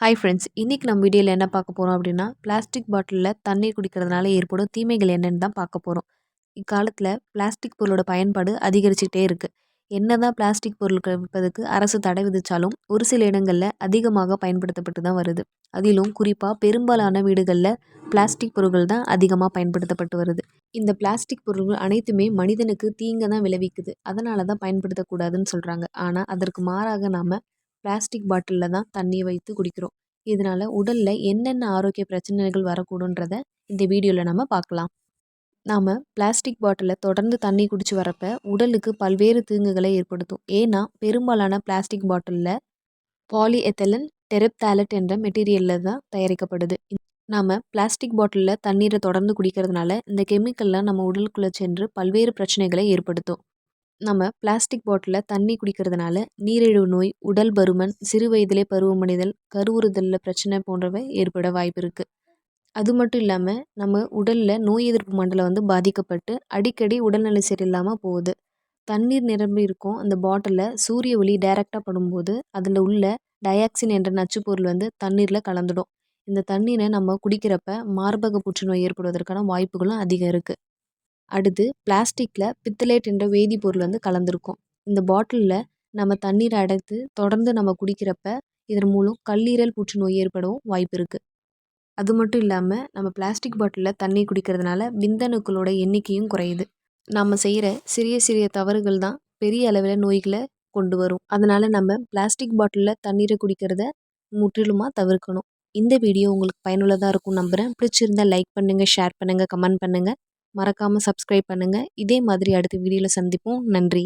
Hi friends இன்றைக்கி நம்ம வீடியோவில் என்ன பார்க்க போகிறோம் அப்படின்னா பிளாஸ்டிக் பாட்டிலில் தண்ணீர் குடிக்கிறதுனால ஏற்படும் தீமைகள் என்னென்னு தான் பார்க்க போகிறோம் இக்காலத்தில் பிளாஸ்டிக் பொருளோட பயன்பாடு அதிகரிச்சுக்கிட்டே இருக்குது என்ன தான் பிளாஸ்டிக் பொருட்கள் விற்பதுக்கு அரசு தடை விதித்தாலும் ஒரு சில இடங்களில் அதிகமாக பயன்படுத்தப்பட்டு தான் வருது. அதிலும் குறிப்பாக பெரும்பாலான வீடுகளில் பிளாஸ்டிக் பொருட்கள் தான் அதிகமாக பயன்படுத்தப்பட்டு வருது. இந்த பிளாஸ்டிக் பொருட்கள் அனைத்துமே மனிதனுக்கு தீங்க தான் விளைவிக்குது. அதனால தான் பயன்படுத்தக்கூடாதுன்னு சொல்கிறாங்க ஆனால் அதற்கு மாறாக நாம் பிளாஸ்டிக் பாட்டிலில் தான் தண்ணியை வைத்து குடிக்கிறோம். இதனால் உடலில் என்னென்ன ஆரோக்கிய பிரச்சனைகள் வரக்கூடுன்றத இந்த வீடியோவில் நம்ம பார்க்கலாம். நாம் பிளாஸ்டிக் பாட்டிலில் தொடர்ந்து தண்ணி குடிச்சு வரப்ப உடலுக்கு பல்வேறு தீங்குகளை ஏற்படுத்தும். ஏன்னா பெரும்பாலான பிளாஸ்டிக் பாட்டிலில் பாலி எத்தலன் டெரப்தாலட் என்ற மெட்டீரியலில் தான் தயாரிக்கப்படுது. நாம் பிளாஸ்டிக் பாட்டிலில் தண்ணீரை தொடர்ந்து குடிக்கிறதுனால இந்த கெமிக்கல்லாம் நம்ம உடலுக்குள்ளே சென்று பல்வேறு பிரச்சனைகளை ஏற்படுத்தும். நம்ம பிளாஸ்டிக் பாட்டிலில் தண்ணி குடிக்கிறதுனால நீரிழிவு நோய் உடல் பருமன் சிறு வயதிலே பருவமடைதல் கருவுறுதலில் பிரச்சனை போன்றவை ஏற்பட வாய்ப்பு இருக்குது அது மட்டும் இல்லாமல் நம்ம உடலில் நோய் எதிர்ப்பு மண்டலம் வந்து பாதிக்கப்பட்டு அடிக்கடி உடல்நிலை சரியில்லாமல் போகுது. தண்ணீர் நிரம்பி இருக்கும் அந்த பாட்டிலில் சூரிய ஒளி டைரெக்டாக படும்போது அதில் உள்ள டயாக்சின் என்ற நச்சு பொருள் வந்து தண்ணீரில் கலந்துடும். இந்த தண்ணீரை நம்ம குடிக்கிறப்ப மார்பக புற்றுநோய் ஏற்படுவதற்கான வாய்ப்புகளும் அதிகம் இருக்குது அடுத்து பிளாஸ்டிக்கில் பித்தலேட் என்ற வேதிப்பொருள் வந்து கலந்துருக்கும். இந்த பாட்டிலில் நம்ம தண்ணீரை அடைத்து தொடர்ந்து நம்ம குடிக்கிறப்ப இதன் மூலம் கல்லீரல் புற்றுநோய் ஏற்படவும் வாய்ப்பு இருக்குது அது மட்டும் இல்லாமல் நம்ம பிளாஸ்டிக் பாட்டிலில் தண்ணி குடிக்கிறதுனால விந்தணுக்களோட எண்ணிக்கையும் குறையுது. நம்ம செய்கிற சிறிய சிறிய தவறுகள் தான் பெரிய அளவில் நோய்களை கொண்டு வரும். அதனால் நம்ம பிளாஸ்டிக் பாட்டிலில் தண்ணீரை குடிக்கிறத முற்றிலுமாக தவிர்க்கணும். இந்த வீடியோ உங்களுக்கு பயனுள்ளதாக இருக்கும் நம்புகிறேன் பிடிச்சிருந்தால் லைக் பண்ணுங்கள் ஷேர் பண்ணுங்கள் கமெண்ட் பண்ணுங்கள் மறக்காமல் சப்ஸ்கிரைப் பண்ணுங்கள் இதே மாதிரி அடுத்த வீடியோவில் சந்திப்போம். நன்றி.